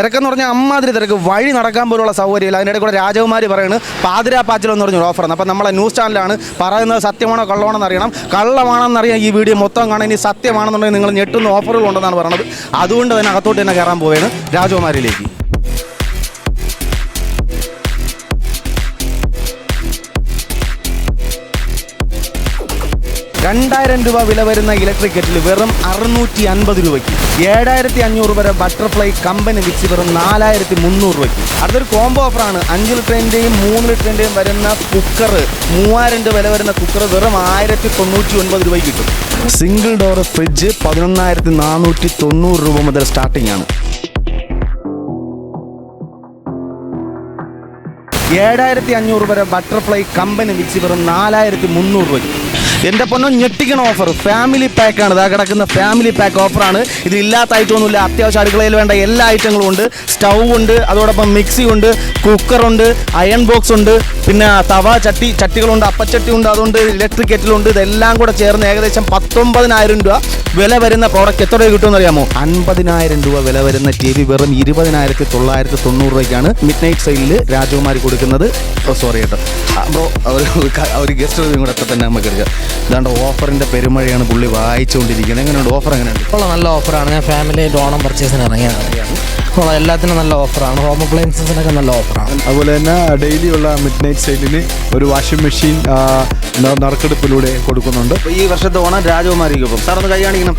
തിരക്കെന്ന് പറഞ്ഞാൽ അമ്മാതിരി തിരക്ക്. വഴി നടക്കാൻ പോലുള്ള സൗകര്യമില്ല. അതിന്റെ കൂടെ രാജകുമാരി പറയുന്നത് പാതിരാ പാച്ചിൽ എന്ന് പറഞ്ഞൊരു ഓഫറാണ് അപ്പോൾ നമ്മളെ ന്യൂസ് ചാനലാണ് പറയുന്നത് സത്യമാണോ കള്ളമാണോ എന്നറിയണം അറിയണം. കള്ളമാണെന്നറിയാൻ ഈ വീഡിയോ മൊത്തം കാണാൻ ഇനി സത്യമാണെന്നുണ്ടെങ്കിൽ നിങ്ങൾ ഞെട്ടുന്ന ഓഫറുകൾ ഉണ്ടെന്നാണ് പറയുന്നത്. അതുകൊണ്ട് തന്നെ അകത്തോട്ട് തന്നെ കയറാൻ പോവുകയാണ് രാജകുമാരിയിലേക്ക്. രണ്ടായിരം രൂപ വില വരുന്ന ഇലക്ട്രിക് കെറ്റിൽ വെറും അറുന്നൂറ്റി അൻപത് രൂപയ്ക്ക്. ഏഴായിരത്തി അഞ്ഞൂറ് വരെ ബട്ടർഫ്ലൈ കമ്പനി വിച്ച് വെറും നാലായിരത്തി മുന്നൂറ് രൂപയ്ക്ക്. അടുത്തൊരു കോംബോ ഓഫറാണ് അഞ്ച് ലിറ്ററിന്റെയും മൂന്ന് ലിറ്ററിന്റെയും വരുന്ന കുക്കർ മൂവായിരം രൂപ വില വരുന്ന കുക്കർ വെറും ആയിരത്തി തൊണ്ണൂറ്റി ഒൻപത് രൂപയ്ക്ക് കിട്ടും. സിംഗിൾ ഡോർ ഫ്രിഡ്ജ് പതിനൊന്നായിരത്തി നാനൂറ്റി തൊണ്ണൂറ് രൂപ മുതൽ സ്റ്റാർട്ടിംഗ് ആണ്. ഏഴായിരത്തി അഞ്ഞൂറ് വരെ ബട്ടർഫ്ലൈ കമ്പനി വിച്ച് വെറും നാലായിരത്തി മുന്നൂറ് രൂപയ്ക്ക്. എന്റെ പൊന്നോ ഞെട്ടിക്കണ ഓഫർ ഫാമിലി പാക്കാണ് ഇതാ കിടക്കുന്ന ഫാമിലി പാക്ക് ഓഫറാണ് ഇത് ഇല്ലാത്ത ഐറ്റമൊന്നുമില്ല അത്യാവശ്യം അടുക്കളയിൽ വേണ്ട എല്ലാ ഐറ്റങ്ങളും ഉണ്ട്. സ്റ്റൗ ഉണ്ട്. അതോടൊപ്പം മിക്സി ഉണ്ട്. കുക്കറുണ്ട് അയൺ ബോക്സ് ഉണ്ട്. പിന്നെ തവ ചട്ടി ചട്ടികളുണ്ട്. അപ്പച്ചട്ടി ഉണ്ട്. അതുകൊണ്ട് ഇലക്ട്രിക് കെറ്റിലുണ്ട് ഇതെല്ലാം കൂടെ ചേർന്ന് ഏകദേശം പത്തൊമ്പതിനായിരം രൂപ വില വരുന്ന പ്രോഡക്റ്റ് എത്ര രൂപ കിട്ടുമെന്ന് അറിയാമോ? അൻപതിനായിരം രൂപ വില വരുന്ന ടി വി വെറും ഇരുപതിനായിരത്തി തൊള്ളായിരത്തി തൊണ്ണൂറ് രൂപയ്ക്കാണ് മിഡ് നൈറ്റ് സെയിലിൽ രാജകുമാരി കൊടുക്കുന്നത്. സോറി കേട്ടോ. ബ്രോ ഒരു ഗസ്റ്റ് കൂടെ കൂടെ തന്നെ നമുക്ക് എടുക്കാം. ഇതാണ്ട് ഓഫറിന്റെ പെരുമഴയാണ് പുള്ളി വായിച്ചുകൊണ്ടിരിക്കുന്നത്. എങ്ങനെയുണ്ട്? ഓഫർ എങ്ങനെയുണ്ട്? ഉള്ള നല്ല ഓഫറാണ്. ഞാൻ ഫാമിലിയായിട്ട് ഓണം പർച്ചേസിന് ഇറങ്ങിയതാണ്. ഉള്ള എല്ലാത്തിനും നല്ല ഓഫറാണ്. ഹോം അപ്ലയൻസസിനൊക്കെ നല്ല ഓഫറാണ്. അതുപോലെ തന്നെ ഡെയിലി ഉള്ള മിഡ് നൈറ്റ് സെയിലിന് ഒരു വാഷിംഗ് മെഷീൻ നറുക്കെടുപ്പിലൂടെ കൊടുക്കുന്നുണ്ട്. ഈ വർഷത്തെ ഓണം രാജകുമാരിക്കൊപ്പം. സാർ ഒന്ന് കൈ കാണിക്കണം.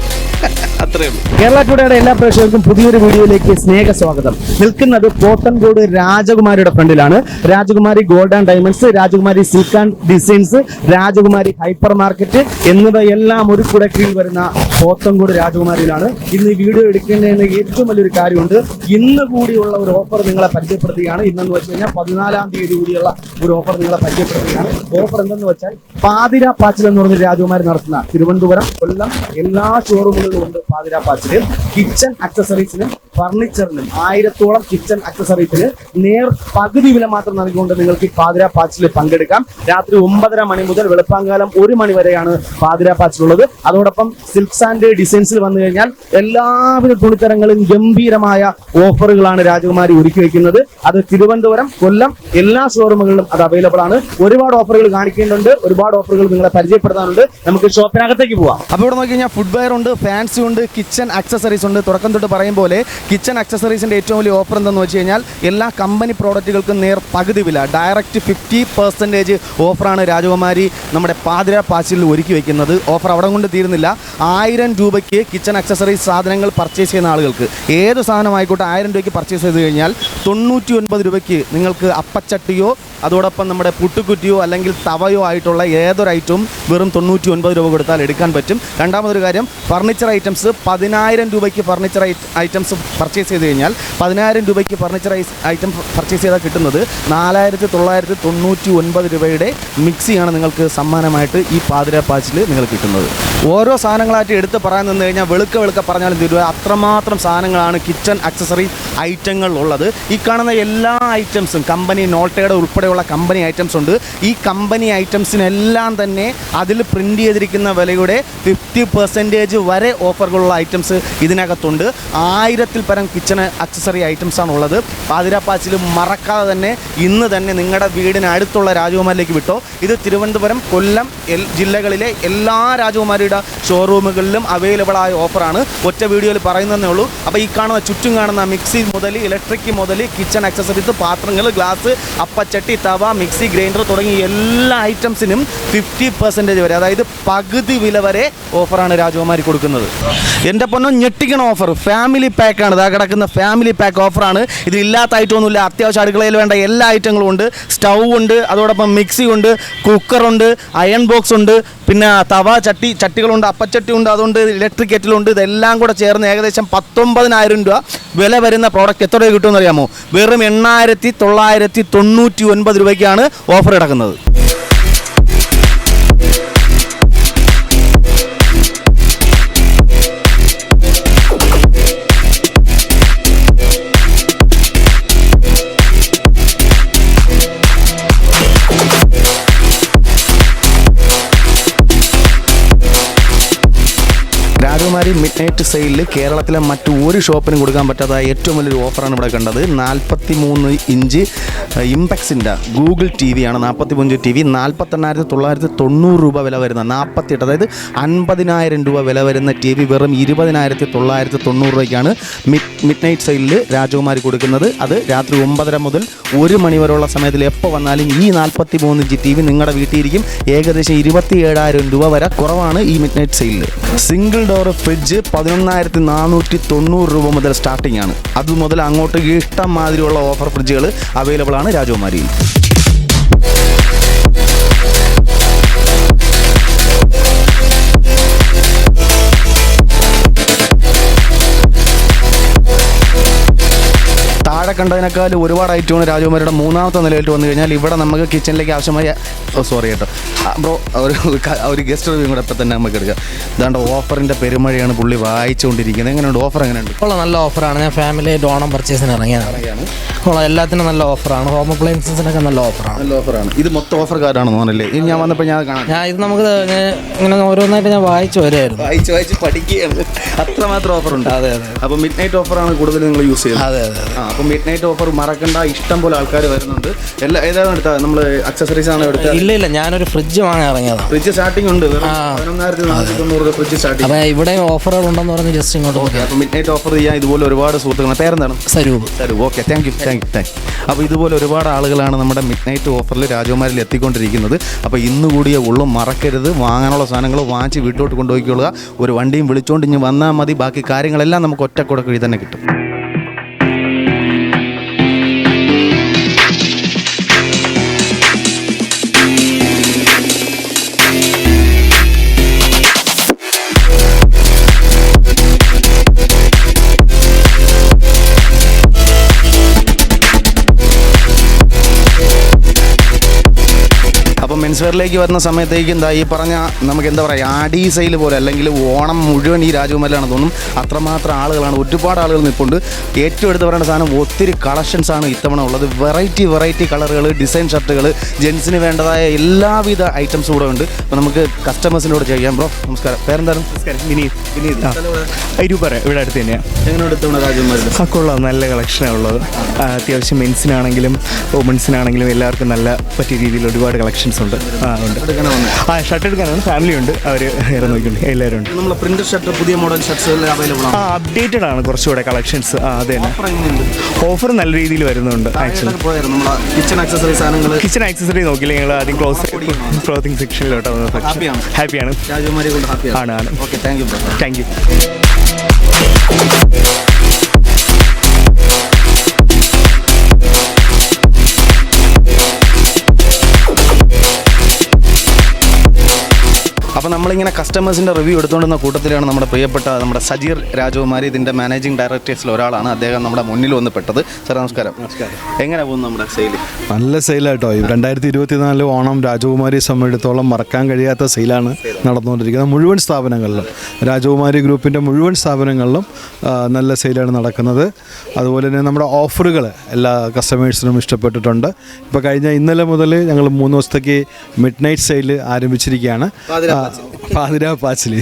അത്രേ കേരള എല്ലാ പ്രേക്ഷകർക്കും പുതിയൊരു വീഡിയോയിലേക്ക് സ്നേഹ സ്വാഗതം നിൽക്കുന്നത് പോത്തൻകോട് രാജകുമാരിയുടെ ഫ്രണ്ടിലാണ്. Rajakumari gold and diamonds Rajakumari silk and designs Rajakumari hypermarket എന്നിവയെല്ലാം ഒരു കുടക്കീഴിൽ വരുന്ന പോത്തൻകോട് രാജകുമാരിയിലാണ്. ഇന്ന് ഈ വീഡിയോ എടുക്കുന്നതിന് ഏറ്റവും വലിയൊരു കാര്യമുണ്ട്. ഇന്ന് കൂടിയുള്ള ഒരു ഓഫർ നിങ്ങളെ പരിചയപ്പെടുത്തുകയാണ്. ഇന്നെന്ന് വെച്ച് കഴിഞ്ഞാൽ പതിനാലാം തീയതി കൂടിയുള്ള ഒരു ഓഫർ നിങ്ങളെ പരിചയപ്പെടുത്തുകയാണ്. ഓഫർ എന്തെന്ന് വെച്ചാൽ പാതിര പാച്ചിൽ എന്ന് പറഞ്ഞ രാജകുമാരി നടത്തുന്ന തിരുവനന്തപുരം കൊല്ലം എല്ലാ ഷോറൂമുകളിലും ഉണ്ട്. പാതിര പാച്ചിൽ കിച്ചൺ അക്സസറീസിനും ഫർണിച്ചറിനും ആയിരത്തോളം കിച്ചൺ അക്സസറീസിന് നേർ പകുതി വില മാത്രം നൽകിക്കൊണ്ട് നിങ്ങൾക്ക് പാതിര പാച്ചിൽ പങ്കെടുക്കാം. രാത്രി ഒമ്പതര മണി മുതൽ വെളുപ്പാങ്കാലം ഒരു മണി വരെയാണ് പാതിര പാച്ചിലുള്ളത് അതോടൊപ്പം സിൽക്സ് ആൻഡ് ഡിസൈൻസിൽ വന്നു കഴിഞ്ഞാൽ എല്ലാവിധ തുണിത്തരങ്ങളും ഗംഭീരമായ ഓഫറുകളാണ് രാജകുമാരി ഒരുക്കി വെക്കുന്നത്. അത് തിരുവനന്തപുരം കൊല്ലം എല്ലാ ഷോറൂമുകളിലും അത് അവൈലബിൾ ആണ്. ഒരുപാട് ഓഫറുകൾ കാണിക്കേണ്ടതുണ്ട്. ഒരുപാട് ഓഫറുകൾ നിങ്ങളെ പരിചയപ്പെടുത്താനുണ്ട്. നമുക്ക് ഷോപ്പിനകത്തേക്ക് പോവാം. അപ്പോൾ ഇവിടെ നോക്കി കഴിഞ്ഞാൽ ഫുഡ് വെയർ ഉണ്ട് ഫാൻസി ഉണ്ട് കിച്ചൺ അക്സസറീസ് ഉണ്ട്. തുടക്കം തൊട്ട് പറയും പോലെ കിച്ചൺ അക്സസറീസിന്റെ ഏറ്റവും വലിയ ഓഫർ എന്തെന്ന് വെച്ച് കഴിഞ്ഞാൽ എല്ലാ കമ്പനി പ്രോഡക്റ്റുകൾക്കും നേർ പകുതി വില. ഡയറക്റ്റ് ഫിഫ്റ്റി പെർസെന്റേജ് ഓഫറാണ് രാജകുമാരി നമ്മുടെ പാതിര പാച്ചിൽ ഒരുക്കി വയ്ക്കുന്നത് ഓഫർ അവിടെ കൊണ്ട് തീരുന്നില്ല. ആയിരം രൂപയ്ക്ക് കിച്ചൺ അക്സസറീസ് സാധനങ്ങൾ പർച്ചേസ് ചെയ്യുന്ന ആളുകൾക്ക്. ഏത് സാധനമായിക്കോട്ടെ ആയിരം രൂപയ്ക്ക് പർച്ചേസ് ചെയ്ത് കഴിഞ്ഞാൽ തൊണ്ണൂറ്റി ഒൻപത് രൂപയ്ക്ക് നിങ്ങൾക്ക് അപ്പച്ചട്ടിയോ അതോടൊപ്പം നമ്മുടെ പുട്ടുകുറ്റിയോ അല്ലെങ്കിൽ തവയോ ആയിട്ടുള്ള ഏതൊരു ഐറ്റവും വെറും തൊണ്ണൂറ്റി ഒൻപത് രൂപ കൊടുത്താൽ എടുക്കാൻ പറ്റും. രണ്ടാമതൊരു കാര്യം ഫർണിച്ചർ ഐറ്റംസ് പതിനായിരം രൂപയ്ക്ക് ഫർണിച്ചർ ഐറ്റംസ് പർച്ചേസ് ചെയ്ത് കഴിഞ്ഞാൽ പതിനായിരം രൂപയ്ക്ക് ഫർണിച്ചർ ഐറ്റം പർച്ചേസ് ചെയ്താൽ കിട്ടുന്നത് നാലായിരത്തി തൊള്ളായിരത്തി തൊണ്ണൂറ്റി ഒൻപത് രൂപയുടെ മിക്സിയാണ് നിങ്ങൾക്ക് സമ്മാനമായിട്ട് ഈ പാതിര പാച്ചിൽ നിങ്ങൾക്ക് കിട്ടുന്നത്. ഓരോ സാധനങ്ങളായിട്ട് എടുത്ത് പറയാൻ നിന്ന് കഴിഞ്ഞാൽ വെളുക്ക വെളുക്ക പറഞ്ഞാലും തീരുവ. അത്രമാത്രം സാധനങ്ങളാണ് കിച്ചൺ അക്സസറി ഐറ്റങ്ങൾ ഉള്ളത്. ഈ കാണുന്ന എല്ലാ ഐറ്റംസും കമ്പനി നോട്ടയുടെ ഉൾപ്പെടെയുള്ള കമ്പനി ഐറ്റംസ് ഉണ്ട്. ഈ കമ്പനി ഐറ്റംസിനെല്ലാം തന്നെ അതിൽ പ്രിന്റ് ചെയ്തിരിക്കുന്ന വിലയുടെ ഫിഫ്റ്റി പെർസെന്റേജ് വരെ ഓഫറുകളുള്ള ഐറ്റംസ് ഇതിനകത്തുണ്ട്. ആയിരത്തിൽ പരം കിച്ചൺ അക്സസറി ഐറ്റംസ് ആണ് ഉള്ളത് പാതിരാപ്പാച്ചിൽ മറക്കാതെ തന്നെ ഇന്ന് തന്നെ നിങ്ങളുടെ വീടിന് അടുത്തുള്ള രാജകുമാരിലേക്ക് വിട്ടോ. ഇത് തിരുവനന്തപുരം കൊല്ലം ജില്ലകളിലെ എല്ലാ രാജകുമാരിയുടെ ഷോറൂമുകളിലും അവൈലബിൾ ആയ ഓഫറാണ് ഒറ്റ വീഡിയോയിൽ പറയുന്നതേ ഉള്ളൂ. അപ്പോൾ ഈ കാണുന്ന ചുറ്റും കാണുന്ന മിക്സി മുതൽ ഇലക്ട്രിക് മുതൽ കിച്ചൺ അക്സസറീസ് പാത്രങ്ങൾ ഗ്ലാസ് അപ്പച്ചട്ടി തവ മിക്സി ഗ്രൈൻഡർ തുടങ്ങി എല്ലാ ഐറ്റംസിനും ഫിഫ്റ്റി പെർസെന്റേജ് വരെ അതായത് പകുതി വില വരെ ഓഫറാണ് രാജകുമാരി കൊടുക്കുന്നത്. എന്റെ പൊന്നും ഞെട്ടിക്കണ ഓഫർ ഫാമിലി പാക്കാണ് ഇതാ കിടക്കുന്ന ഫാമിലി പാക്ക് ഓഫറാണ് ഇത് ഇല്ലാത്ത ഐറ്റമൊന്നുമില്ല അത്യാവശ്യം അടുക്കളയിൽ വേണ്ട എല്ലാ ഐറ്റങ്ങളും ഉണ്ട്. സ്റ്റൗ ഉണ്ട്. അതോടൊപ്പം മിക്സി ഉണ്ട്. കുക്കറുണ്ട് അയൺ ബോക്സ് ഉണ്ട്. പിന്നെ തവ ചട്ടി ചട്ടികളുണ്ട്. അപ്പച്ചട്ടി ഉണ്ട്. അതുകൊണ്ട് ഇലക്ട്രിക് കെറ്റിലുണ്ട് ഇതെല്ലാം കൂടെ ചേർന്ന് ഏകദേശം പത്തൊമ്പതിനായിരം രൂപ വില വരുന്ന പ്രോഡക്റ്റ് എത്ര രൂപ കിട്ടുമെന്ന് അറിയാമോ? വെറും എണ്ണായിരത്തി തൊള്ളായിരത്തി തൊണ്ണൂറ്റി ഒൻപത് രൂപയ്ക്കാണ് ഓഫർ കിടക്കുന്നത് രാജകുമാരി മിഡ് നൈറ്റ് സെയിലിൽ കേരളത്തിലെ മറ്റു ഒരു ഷോപ്പിനും കൊടുക്കാൻ പറ്റാത്ത ഏറ്റവും വലിയൊരു ഓഫറാണ് ഇവിടെ കണ്ടത്. നാൽപ്പത്തി മൂന്ന് ഇഞ്ച് ഇമ്പെക്സിന്റെ ഗൂഗിൾ ടി വി ആണ്. നാൽപ്പത്തി മൂന്ന് ടി വി നാൽപ്പത്തെണ്ണായിരത്തി തൊള്ളായിരത്തി തൊണ്ണൂറ് രൂപ വില വരുന്ന നാൽപ്പത്തിയെട്ട് അതായത് അൻപതിനായിരം രൂപ വില വരുന്ന ടി വി വെറും ഇരുപതിനായിരത്തി തൊള്ളായിരത്തി തൊണ്ണൂറ് രൂപയ്ക്കാണ് മിഡ് മിഡ് നൈറ്റ് സെയിലിൽ രാജകുമാരി കൊടുക്കുന്നത്. അത് രാത്രി ഒമ്പതര മുതൽ ഒരു മണി വരെയുള്ള സമയത്തിൽ എപ്പോൾ വന്നാലും ഈ നാൽപ്പത്തി മൂന്ന് ഇഞ്ച് ടി വി നിങ്ങളുടെ വീട്ടിലിരിക്കും ഏകദേശം ഇരുപത്തി ഏഴായിരം രൂപ വരെ കുറവാണ് ഈ മിഡ് നൈറ്റ് സെയിലിൽ സിംഗിൾ ഡോർ ഫ്രിഡ്ജ് പതിനൊന്നായിരത്തി നാനൂറ്റി തൊണ്ണൂറ് രൂപ മുതൽ സ്റ്റാർട്ടിംഗ് ആണ്. അത് മുതൽ അങ്ങോട്ട് ഇഷ്ടം മാതിരിയുള്ള ഓഫർ ഫ്രിഡ്ജുകൾ അവൈലബിൾ ആണ് രാജകുമാരിയിൽ താഴെ കണ്ടതിനേക്കാൾ ഒരുപാട് ഐറ്റമാണ് രാജകുമാരിയുടെ മൂന്നാമത്തെ നിലയിലേക്ക് വന്നു കഴിഞ്ഞാൽ ഇവിടെ നമുക്ക് കിച്ചണിലേക്ക് ആവശ്യമായ സോറി കേട്ടോ ബ്രോ ഒരു ഒരു ഗസ്റ്റ് റിവ്യൂ കൂടെ ഇപ്പം തന്നെ നമുക്ക് എടുക്കാം. ഇതാണ്ട് ഓഫറിന്റെ പെരുമഴയാണ് പുള്ളി വായിച്ചുകൊണ്ടിരിക്കുന്നത് എങ്ങനെയുണ്ട്? ഓഫർ എങ്ങനെയുണ്ട്? ഉള്ള നല്ല ഓഫറാണ് ഞാൻ ഫാമിലി ഓണം പർച്ചേസിന് ഇറങ്ങിയതാണ്. ഉള്ള എല്ലാത്തിനും നല്ല ഓഫറാണ് ഹോം അപ്ലയൻസസിനൊക്കെ നല്ല ഓഫറാണ് നല്ല ഓഫറാണ് ഇത് മൊത്തം ഓഫർ കാർഡാണെന്ന് പറഞ്ഞില്ലേ ഇത് ഞാൻ വന്നപ്പോൾ ഞാൻ കാണാം. ഞാൻ ഇത് നമുക്ക് ഇങ്ങനെ ഓരോന്നായിട്ട് ഞാൻ വായിച്ചു വരുമായിരുന്നു വായിച്ച് വായിച്ച് പഠിക്കുകയാണ്. അത്രമാത്രം ഓഫർ ഉണ്ട്. അതെ അതെ അപ്പോൾ മിഡ് നൈറ്റ് ഓഫറാണ് കൂടുതൽ നിങ്ങൾ യൂസ് ചെയ്യുന്നത്. അതെ അതെ ആ അപ്പോൾ മിഡ് നൈറ്റ് ഓഫർ മറക്കണ്ട. ഇഷ്ടം പോലെ ആൾക്കാർ വരുന്നുണ്ട്. എല്ലാ ഏതാണ് എടുത്താൽ നമ്മൾ അക്സസറീസ് ആണ് എടുത്തത്? ഇല്ല ഇല്ല. ഞാനൊരു ഫ്രിഡ്ജ് വാങ്ങാൻ ഇറങ്ങിയതാണ് ഫ്രിഡ്ജ് സ്റ്റാർട്ടിംഗ് ഉണ്ട്. അപ്പൊ ഫ്രിഡ്ജ് സ്റ്റാർട്ടിംഗ് അപ്പോൾ ഇവിടെ ഓഫറുകൾ ഉണ്ടെന്ന് പറഞ്ഞ് ജസ്റ്റ് ഇങ്ങോട്ട് നോക്കി അപ്പോൾ മിഡ് നൈറ്റ് ഓഫർ ചെയ്യാൻ ഇതുപോലെ ഒരുപാട് സുഹൃത്തുക്കൾ പേരെന്താണ്? Saroop. Saroop. Okay thank you thank you thank അപ്പോൾ ഇതുപോലെ ഒരുപാട് ആളുകളാണ് നമ്മുടെ മിഡ് നൈറ്റ് ഓഫറിൽ രാജകുമാരിൽ എത്തിക്കൊണ്ടിരിക്കുന്നത്. അപ്പോൾ ഇന്ന് കൂടിയേ ഉള്ളൂ. മറക്കരുത്. വാങ്ങാനുള്ള സാധനങ്ങൾ വാങ്ങിച്ച് വീട്ടിലോട്ട് കൊണ്ടുപോയിക്കൊള്ളുക. ഒരു വണ്ടിയും വിളിച്ചുകൊണ്ട് ഇനി വന്നാൽ മതി. ബാക്കി കാര്യങ്ങളെല്ലാം നമുക്ക് ഒറ്റ കുടക്കുഴി തന്നെ കിട്ടും. മെൻസ് വെയറിലേക്ക് വരുന്ന സമയത്തേക്ക് എന്താ ഈ പറഞ്ഞ നമുക്ക് എന്താ പറയുക ആഡീസയിൽ സെയിൽ പോലെ അല്ലെങ്കിൽ ഓണം മുഴുവൻ ഈ രാജകുമാരിലാണ് തോന്നും. അത്രമാത്രം ആളുകളാണ് ഒരുപാട് ആളുകൾ നിൽപ്പുണ്ട്. ഏറ്റവും എടുത്ത് പറയേണ്ട സാധനം ഒത്തിരി കളക്ഷൻസ് ആണ് ഇത്തവണ ഉള്ളത്. വെറൈറ്റി വെറൈറ്റി കളറുകൾ ഡിസൈൻ ഷർട്ടുകൾ ജെൻസിന് വേണ്ടതായ എല്ലാവിധ ഐറ്റംസും കൂടെ ഉണ്ട്. അപ്പോൾ നമുക്ക് കസ്റ്റമേഴ്സിനോട് ചെയ്യാം ബ്രോ. നമസ്കാരം. പേരെന്താണ്? വിനീത്. വിനീത്. അരൂപ്പറ ഇവിടെ അടുത്ത് തന്നെയാണ് എങ്ങനെയുണ്ട് ഇത്തവണ രാജകുമാരി ഒക്കെ കൊള്ളാം. നല്ല കളക്ഷനാണ് ഉള്ളത്. അത്യാവശ്യം മെൻസിനാണെങ്കിലും വുമൻസിനാണെങ്കിലും എല്ലാവർക്കും നല്ല പറ്റിയ രീതിയിൽ ഒരുപാട് കളക്ഷൻസ് ഉണ്ട്. ആ ആ ഷർട്ട് എടുക്കാനാണ്. ഫാമിലി ഉണ്ട്. അവർ ഏറെ നോക്കിയിട്ടുണ്ട്. എല്ലാവരും ഉണ്ട്. നമ്മൾ പ്രിന്റ് ഷർട്ട് പുതിയ മോഡൽ ഷർട്ട്സ് അവൈലബിൾ ആ ആണ്. അപ്ഡേറ്റഡ് ആണ് കുറച്ചുകൂടെ കളക്ഷൻസ് ആ അതെ ഓഫർ നല്ല രീതിയിൽ വരുന്നുണ്ട് ആക്ച്വലി കിച്ചൺ ആക്സസറി സാധനങ്ങൾ കിച്ചൺ ആക്സസറി നോക്കിയില്ല. ഞങ്ങൾ ആദ്യം ക്ലോസ് ക്ലോത്തിങ് സെക്ഷനിലോട്ട് ഹാപ്പിയാണ് ഹാപ്പിയാണ് ആണ് ആണ്. Okay thank you thank you നമ്മളിങ്ങനെ കസ്റ്റമേഴ്സിന്റെ റിവ്യൂ എടുത്തുകൊണ്ടുന്ന കൂട്ടത്തിലാണ് നമ്മുടെ പ്രിയപ്പെട്ട നമ്മുടെ സജീർ രാജകുമാരി ഇതിന്റെ മാനേജിംഗ് ഡയറക്ടേഴ്സിൽ ഒരാളാണ്. അദ്ദേഹം നമ്മുടെ മുന്നിൽ വന്ന് പെട്ടത്. സാർ നമസ്കാരം. നമസ്കാരം. എങ്ങനെ പോകുന്നു നമ്മുടെ സെയിൽ നല്ല സെയിലാട്ടോ ഈ രണ്ടായിരത്തി ഇരുപത്തിനാല് ഓണം രാജകുമാരി സംബന്ധിച്ചിടത്തോളം മറക്കാൻ കഴിയാത്ത സെയിലാണ് നടന്നുകൊണ്ടിരിക്കുന്നത്. മുഴുവൻ സ്ഥാപനങ്ങളിലും രാജകുമാരി ഗ്രൂപ്പിന്റെ മുഴുവൻ സ്ഥാപനങ്ങളിലും നല്ല സെയിലാണ് നടക്കുന്നത്. അതുപോലെ തന്നെ നമ്മുടെ ഓഫറുകൾ എല്ലാ കസ്റ്റമേഴ്സിനും ഇഷ്ടപ്പെട്ടിട്ടുണ്ട്. ഇപ്പോൾ കഴിഞ്ഞ ഇന്നലെ മുതൽ ഞങ്ങൾ മൂന്ന് ദിവസത്തേക്ക് മിഡ് നൈറ്റ് സെയിൽ ആരംഭിച്ചിരിക്കുകയാണ് പാതിരാ പാച്ചിൽ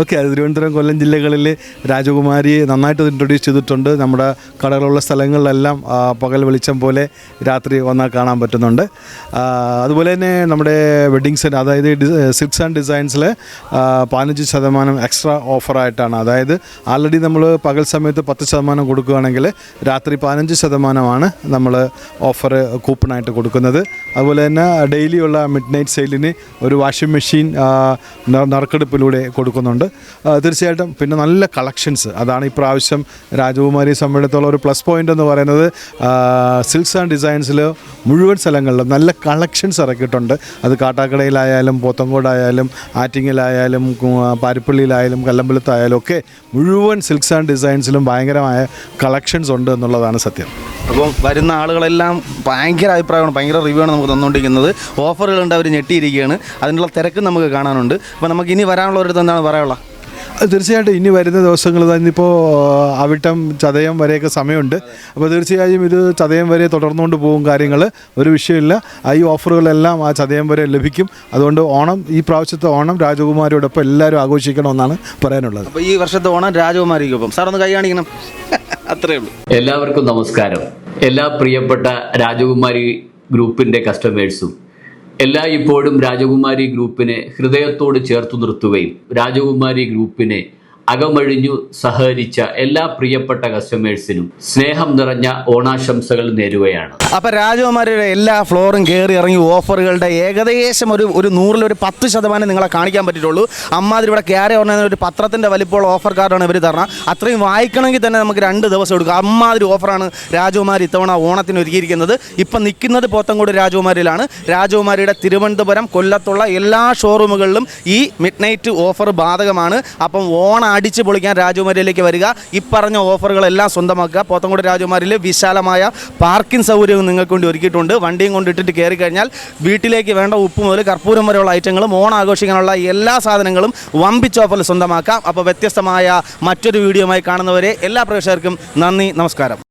ഓക്കെ അത് തിരുവനന്തപുരം കൊല്ലം ജില്ലകളിൽ രാജകുമാരി നന്നായിട്ട് ഇൻട്രൊഡ്യൂസ് ചെയ്തിട്ടുണ്ട്. നമ്മുടെ കടകളുള്ള സ്ഥലങ്ങളിലെല്ലാം പകൽ വെളിച്ചം പോലെ രാത്രി വന്നാൽ കാണാൻ പറ്റുന്നുണ്ട്. അതുപോലെ തന്നെ നമ്മുടെ വെഡ്ഡിങ് സെറ്റ് അതായത് സിക്സ് ആൻഡ് ഡിസൈൻസിൽ പതിനഞ്ച് ശതമാനം എക്സ്ട്രാ ഓഫറായിട്ടാണ് അതായത് ആൾറെഡി നമ്മൾ പകൽ സമയത്ത് പത്ത് ശതമാനം കൊടുക്കുകയാണെങ്കിൽ രാത്രി പതിനഞ്ച് ശതമാനമാണ് നമ്മൾ ഓഫർ കൂപ്പണായിട്ട് കൊടുക്കുന്നത്. അതുപോലെ തന്നെ ഡെയിലിയുള്ള മിഡ് നൈറ്റ് സെയിലിന് ഒരു വാഷിംഗ് മെഷീൻ നറുക്കെടുപ്പിലൂടെ കൊടുക്കുന്നുണ്ട്. തീർച്ചയായിട്ടും പിന്നെ നല്ല കളക്ഷൻസ്. അതാണ് ഇപ്രാവശ്യം രാജകുമാരി സംബന്ധിച്ചിടത്തോളം ഒരു പ്ലസ് പോയിന്റ് എന്ന് പറയുന്നത്. സിൽക്സ് ആൻഡ് ഡിസൈൻസിൽ മുഴുവൻ സ്ഥലങ്ങളിലും നല്ല കളക്ഷൻസ് ഇറക്കിയിട്ടുണ്ട്. അത് കാട്ടാക്കടയിലായാലും പോത്തങ്കോടായാലും ആറ്റിങ്ങിലായാലും പാരിപ്പള്ളിയിലായാലും കല്ലമ്പലത്തായാലും ഒക്കെ മുഴുവൻ സിൽക്സ് ആൻഡ് ഡിസൈൻസിലും ഭയങ്കരമായ കളക്ഷൻസ് ഉണ്ട് എന്നുള്ളതാണ് സത്യം. അപ്പം വരുന്ന ആളുകളെല്ലാം ഭയങ്കര അഭിപ്രായമാണ് ഭയങ്കര റിവ്യൂ ആണ് നമുക്ക് തന്നുകൊണ്ടിരിക്കുന്നത്. ഓഫറുകളുണ്ട് അവർ ഞെട്ടിയിരിക്കുകയാണ്. അതിനുള്ള തിരക്കും നമുക്ക് കാണാനുണ്ട്. അപ്പോൾ നമുക്ക് ഇനി വരാനുള്ള ഒരു എന്താണ് പറയാനുള്ളത്? അത് തീർച്ചയായിട്ടും ഇനി വരുന്ന ദിവസങ്ങൾ ഇന്നിപ്പോൾ അവിട്ടം ചതയം വരെയൊക്കെ സമയമുണ്ട്. അപ്പോൾ തീർച്ചയായും ഇത് ചതയം വരെ തുടർന്നുകൊണ്ട് പോകും കാര്യങ്ങൾ. ഒരു വിഷയമില്ല. ആ ഈ ഓഫറുകളെല്ലാം ആ ചതയം വരെ ലഭിക്കും. അതുകൊണ്ട് ഓണം ഈ പ്രാവശ്യത്തെ ഓണം രാജകുമാരിയോടൊപ്പം എല്ലാവരും ആഘോഷിക്കണമെന്നാണ് പറയാനുള്ളത്. അപ്പോൾ ഈ വർഷത്തെ ഓണം രാജകുമാരിക്കൊപ്പം. സാർ ഒന്ന് കൈ കാണിക്കണം. അത്രേ ഉള്ളൂ. എല്ലാവർക്കും നമസ്കാരം. എല്ലാ പ്രിയപ്പെട്ട രാജകുമാരി ഗ്രൂപ്പിന്റെ കസ്റ്റമേഴ്സും എല്ലാ ഇപ്പോഴും രാജകുമാരി ഗ്രൂപ്പിനെ ഹൃദയത്തോട് ചേർത്തു നിർത്തുകയും രാജകുമാരി ഗ്രൂപ്പിനെ അകമഴിഞ്ഞു സഹകരിച്ച എല്ലാ പ്രിയപ്പെട്ട കസ്റ്റമേഴ്സിനും സ്നേഹം നിറഞ്ഞ ഓണാശംസകൾ നേരുകയാണ്. അപ്പൊ രാജകുമാരിയുടെ എല്ലാ ഫ്ലോറും കയറി ഇറങ്ങി ഓഫറുകളുടെ ഏകദേശം ഒരു ഒരു നൂറിൽ ഒരു പത്ത് ശതമാനം നിങ്ങളെ കാണിക്കാൻ പറ്റിയിട്ടുള്ളൂ. അമ്മാതിരി ഇവിടെ കയറി പറഞ്ഞ ഒരു പത്രത്തിന്റെ വലിപ്പമുള്ള ഓഫർ കാർഡാണ് ഇവർ തരണം. അത്രയും വായിക്കണമെങ്കിൽ തന്നെ നമുക്ക് രണ്ട് ദിവസം എടുക്കും. അമ്മാതിരി ഓഫറാണ് രാജകുമാരി ഇത്തവണ ഓണത്തിന് ഒരുക്കിയിരിക്കുന്നത്. ഇപ്പം നിൽക്കുന്നത് പോത്തങ്കോട് രാജകുമാരിയിലാണ്. രാജകുമാരിയുടെ തിരുവനന്തപുരം കൊല്ലത്തുള്ള എല്ലാ ഷോറൂമുകളിലും ഈ മിഡ് നൈറ്റ് ഓഫർ ബാധകമാണ്. അപ്പം ഓണം അടിച്ച് പൊളിക്കാൻ രാജകുമാരിയിലേക്ക് വരിക. ഈ പറഞ്ഞ ഓഫറുകളെല്ലാം സ്വന്തമാക്കുക. പോത്തങ്കോട് രാജകുമാരിയിൽ വിശാലമായ പാർക്കിംഗ് സൗകര്യവും നിങ്ങൾക്ക് വേണ്ടി ഒരുക്കിയിട്ടുണ്ട്. വണ്ടിയും കൊണ്ടിട്ടിട്ട് കയറി കഴിഞ്ഞാൽ വീട്ടിലേക്ക് വേണ്ട ഉപ്പ് മുതൽ കർപ്പൂരം വരെയുള്ള ഐറ്റങ്ങളും ഓണം ആഘോഷിക്കാനുള്ള എല്ലാ സാധനങ്ങളും വമ്പിച്ച ഓഫറിൽ സ്വന്തമാക്കാം. അപ്പോൾ വ്യത്യസ്തമായ മറ്റൊരു വീഡിയോയുമായി കാണുന്നവരെ എല്ലാ പ്രേക്ഷകർക്കും നന്ദി നമസ്കാരം.